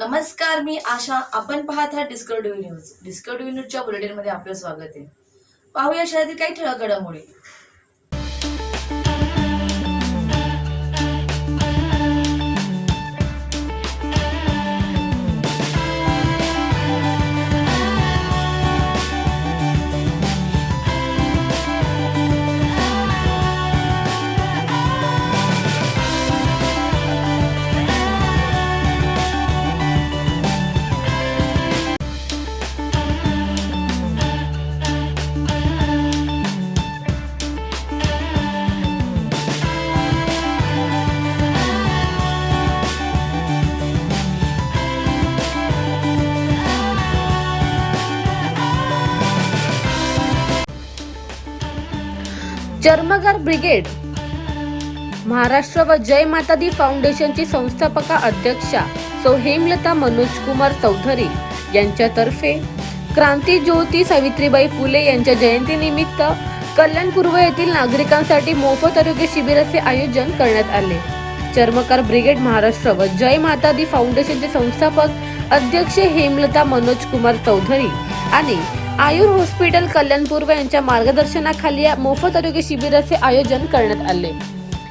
नमस्कार मी आशा. आपण पाहत आहात डिस्कवरी न्यूज. डिस्कवरी न्यूजच्या बुलेटिनमध्ये आपलं स्वागत आहे. पाहूया शहरातील काही ठळक घडामोडी. चर्मकार ब्रिगेड. महाराष्ट्र व जय माता दी फाउंडेशनची संस्थापका अध्यक्षा सौ हेमलता मनोज कुमार चौधरी यांच्यातर्फे क्रांती ज्योती सावित्रीबाई फुले यांच्या जयंतीनिमित्त कल्याण पूर्व येथील नागरिकांसाठी मोफत आरोग्य शिबिराचे आयोजन करण्यात आले. चर्मकार ब्रिगेड महाराष्ट्र व जय माता दी फाउंडेशनचे संस्थापक अध्यक्ष हेमलता मनोज कुमार चौधरी आणि आयुर हॉस्पिटल कल्याण पूर्व यांच्या मार्गदर्शनाखाली या मोफत आरोग्य शिबिराचे आयोजन करण्यात आले.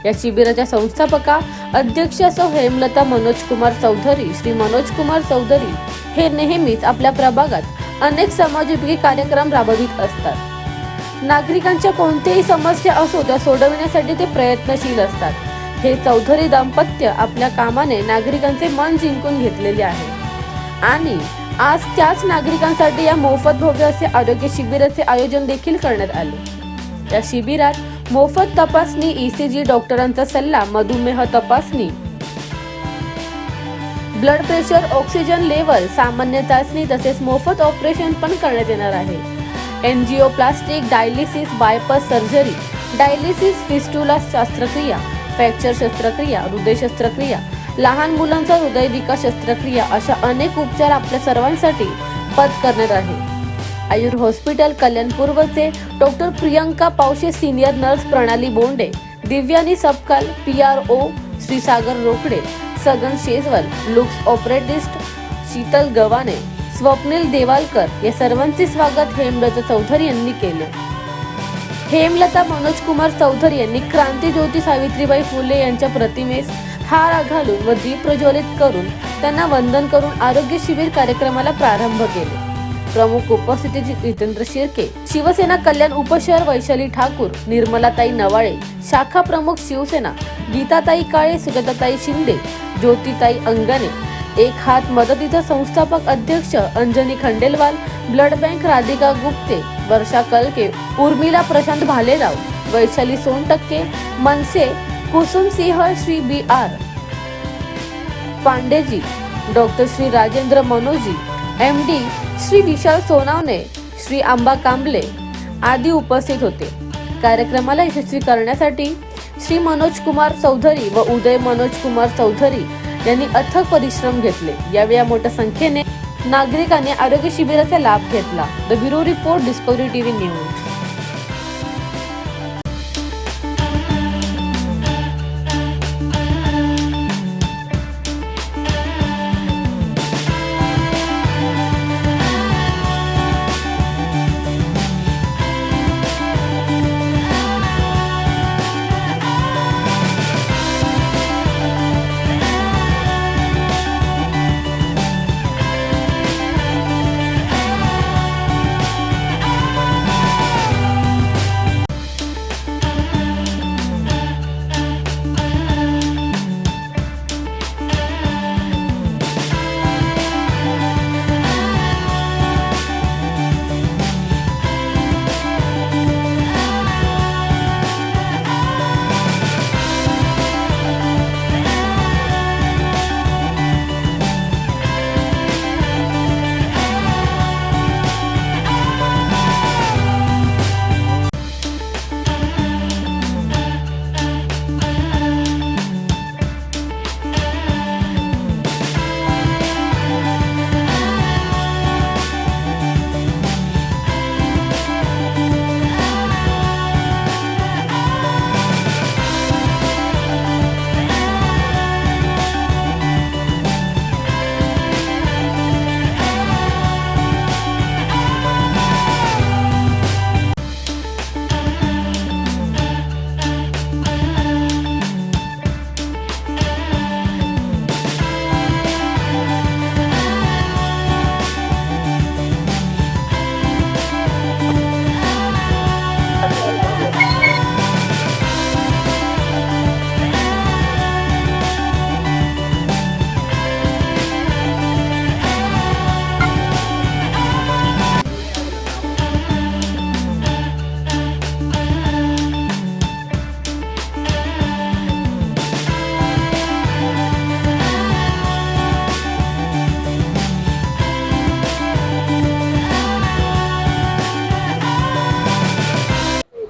या शिबिराच्या संस्थापका अध्यक्ष सौ हेमलता मनोज कुमार चौधरी श्री मनोज कुमार चौधरी हे नेहमीच आपल्या प्रभागात अनेक समाजोपयोगी कार्यक्रम राबवित असतात. नागरिकांच्या कोणत्याही समस्या असो त्या सोडविण्यासाठी ते प्रयत्नशील असतात. हे चौधरी दाम्पत्य आपल्या कामाने नागरिकांचे मन जिंकून घेतलेले आहे. आणि आज त्याच नागरिकांसाठी या मोफत भव्य असे आरोग्य शिबिराचे आयोजन देखील करण्यात आले. या शिबिरात मोफत तपासणी ईसीजी डॉक्टरांचा सल्ला मधुमेह तपासणी. ब्लड प्रेशर ऑक्सिजन लेवल सामान्य चाचणी तसेच मोफत ऑपरेशन पण करण्यात येणार आहे. Angioplasty dialysis bypass surgery dialysis fistula शस्त्रक्रिया फ्रॅक्चर शस्त्रक्रिया हृदय शस्त्रक्रिया लहान मुलांचा हृदय विकास शस्त्रक्रिया अशा अनेक उपचार आपल्या सर्वांसाठी पद करण्यात आहे. Ayur hospital Kalyan पूर्वचे doctor Priyanka Pawshe senior nurse Pranali Bonde Divyani Sapkal P R O Shri Sagar Rokade Sagan Shejwal looks ऑपरेटिस्ट शीतल गवाने स्वप्नील देवालकर या सर्वांचे स्वागत हेमलता चौधरी यांनी केले. हेमलता मनोज कुमार चौधरी यांनी क्रांती ज्योती सावित्रीबाई फुले यांच्या प्रतिमेस हार घालून व दीप प्रज्वलित करून त्यांना वंदन करून आरोग्य शिबिर कार्यक्रमाला प्रारंभ केले. प्रमुख उपस्थिती जितेंद्र शिर्के शिवसेना कल्याण उपशहर वैशाली ठाकूर निर्मलाताई नवाळे शाखा प्रमुख शिवसेना गीताताई काळे सुगताताई शिंदे ज्योतिताई अंगणे एक हात मदतीचा संस्थापक अध्यक्ष अंजनी खंडेलवाल ब्लड बँक राधिका गुप्ते वर्षा कलके उर्मिला प्रशांत भालेराव वैशाली सोनटक्के मनसे Kusum Singh Shri B R. Pandeji doctor Shri Rajendra मनोजी M D Shri Vishal Sonawane Shri Amba Kamble आदी उपस्थित होते. कार्यक्रमाला यशस्वी करण्यासाठी श्री मनोज कुमार चौधरी व उदय मनोज कुमार चौधरी यांनी अथक परिश्रम घेतले. यावेळी या मोठ्या संख्येने नागरिकांनी आरोग्य शिबिराचा लाभ घेतला. The bureau report Discovery TV news.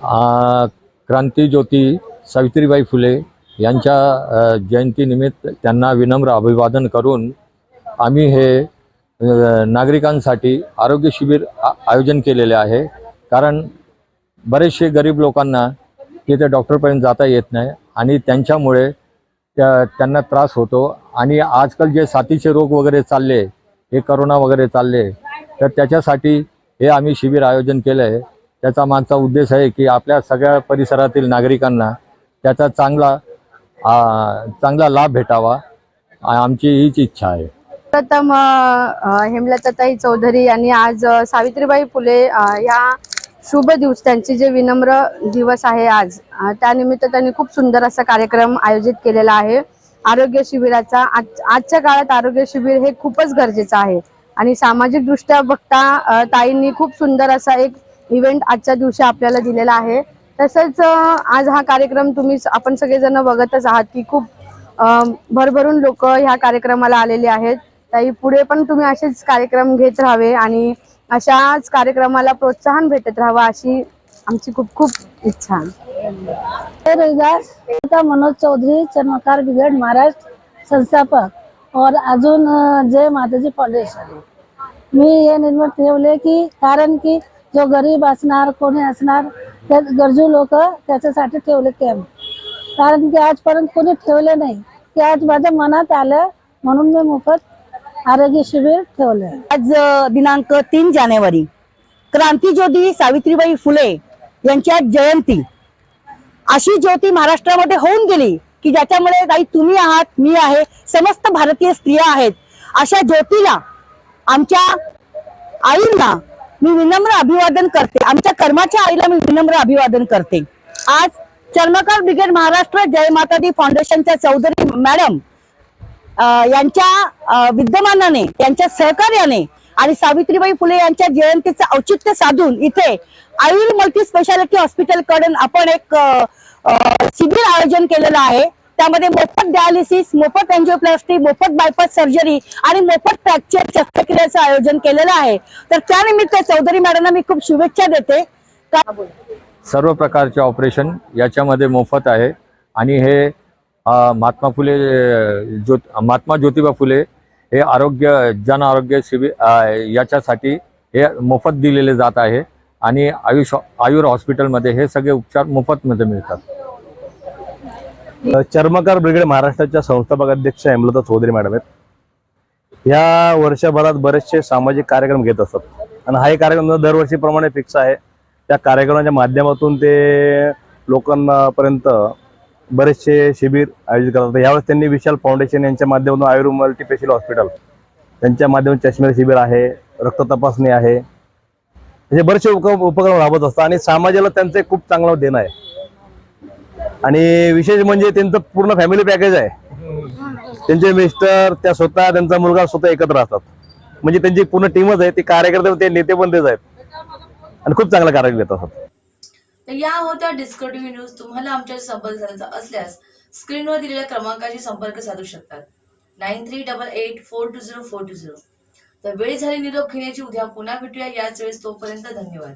क्रांतीज्योती सावित्रीबाई फुले यांच्या जयंतीनिमित्त त्यांना विनम्र अभिवादन करून आम्ही हे नागरिकांसाठी आरोग्य शिबिर आ- आयोजन केलेले आहे. कारण बरेचसे गरीब लोकांना तिथे डॉक्टरपर्यंत जाता येत नाही आणि त्यांच्यामुळे त्या त्यांना त्रास होतो. आणि आजकाल जे साथीचे रोग वगैरे चालले हे करोना वगैरे चालले तर त्याच्यासाठी हे आम्ही शिबिर आयोजन केलं आहे त्याचा मागचा उद्देश आहे की आपल्या सगळ्या परिसरातील नागरिकांना त्याचा चांगला चांगला लाभ भेटावा. आमची हीच इच्छा आहे. प्रथम हेमलताताई चौधरी यांनी आज सावित्रीबाई फुले या शुभ दिवस त्यांचे जे विनम्र दिवस आहे आज त्यानिमित्त त्यांनी खूप सुंदर असा कार्यक्रम आयोजित केलेला आहे. आरोग्य शिबिराचा आज आजच्या काळात आरोग्य शिबिर हे खूपच गरजेचं आहे. आणि सामाजिक दृष्ट्या बघता ताईंनी खूप सुंदर असा एक इव्हेंट आजच्या दिवशी आपल्याला दिलेला आहे. तसंच आज हा कार्यक्रम तुम्ही आपण सगळेजण बघतच आहात की खूप भरभरून लोक ह्या कार्यक्रमाला आलेले आहेत. ताई पुढे पण तुम्ही असेच कार्यक्रम घेत राहावे आणि अशाच कार्यक्रमाला प्रोत्साहन भेटत राहावं अशी आमची खूप खूप इच्छा तर रोजगार मनोज चौधरी चर्मकार ब्रिगेड महाराष्ट्र संस्थापक. और अजून जय माताजी फाउंडेशन मी हे निर्माण ठेवले की कारण की जो गरीब असणार कोणी असणार त्या गरजू लोक त्याच्यासाठी ठेवले कॅम्प कारण की आजपर्यंत कोणी ठेवले नाही. ते आज माझ्या मनात आलं म्हणून मी मोफत आरोग्य शिबिर ठेवलं आज दिनांक तीन जानेवारी क्रांतीज्योती सावित्रीबाई फुले यांच्या जयंती. अशी ज्योती महाराष्ट्रामध्ये होऊन गेली की ज्याच्यामुळे काही तुम्ही आहात मी आहे समस्त भारतीय स्त्रिया आहेत. अशा ज्योतीला आमच्या आईंना मी विनम्र अभिवादन करते. आमच्या कर्माच्या आईला मी विनम्र अभिवादन करते. आज चर्मकार ब्रिगेड महाराष्ट्र जय मातादी फाउंडेशनच्या चौधरी मॅडम यांच्या विद्यमानाने यांच्या सहकार्याने आणि सावित्रीबाई फुले यांच्या जयंतीचं औचित्य साधून इथे आयुर मल्टी स्पेशालिटी हॉस्पिटलकडून आपण एक शिबिर आयोजन केलेलं आहे. त्यामध्ये मोफत डायलिसिस मोफत एन्जिओप्लास्टी मोफत बायपास सर्जरी आणि मोफत फ्रॅक्चर शस्त्रक्रियेचं आयोजन केलेलं आहे. तर त्यानिमित्त चौधरी मॅडमना मी खूप शुभेच्छा देते. का सर्व प्रकारचे ऑपरेशन याच्यामध्ये मोफत आहे. आणि हे महात्मा फुले ज्योत महात्मा ज्योतिबा फुले हे आरोग्य जन आरोग्य शिबिर याच्यासाठी हे मोफत दिलेले जात आहे. आणि आयुष आयुर हॉस्पिटलमध्ये हे सगळे उपचार मोफतमध्ये मिळतात. चर्मकार ब्रिगेड महाराष्ट्राच्या संस्थापक अध्यक्ष हेमलता चौधरी मॅडम आहेत. या वर्षभरात बरेचसे सामाजिक कार्यक्रम घेत असतात. आणि हा एक कार्यक्रम दरवर्षीप्रमाणे फिक्स आहे. त्या कार्यक्रमाच्या माध्यमातून ते लोकांपर्यंत बरेचसे शिबिर आयोजित करतात. यावेळेस त्यांनी विशाल फाउंडेशन यांच्या माध्यमातून आयुर्वेद मल्टीपेशल हॉस्पिटल त्यांच्या माध्यमातून चष्मेर शिबिर आहे रक्त तपासणी आहे. असे बरेचसे उपक्रम राबवत असतात. आणि समाजाला त्यांचं खूप चांगलं देणं आहे. आणि विशेष म्हणजे त्यांचं पूर्ण फॅमिली पॅकेज आहे. त्यांचे मिस्टर त्या स्वतः त्यांचा मुलगा स्वतः एकत्र असतात. म्हणजे त्यांची पूर्ण टीमच आहे ते कार्यकर्ते ते नेते पण तेच आहेत. आणि खूप चांगला कार्यक्रम घेत असतात तर या होत्या डिस्को टीव्ही न्यूज तुम्हाला आमच्या संपर्क साधायचा असल्यास स्क्रीनवर दिलेल्या क्रमांकाशी संपर्क साधू शकतात. Nine three double eight four two zero four two zero तर वेळ झाली निरोप घेण्याची उद्या पुन्हा भेटूया. याच वेळेस तोपर्यंत धन्यवाद.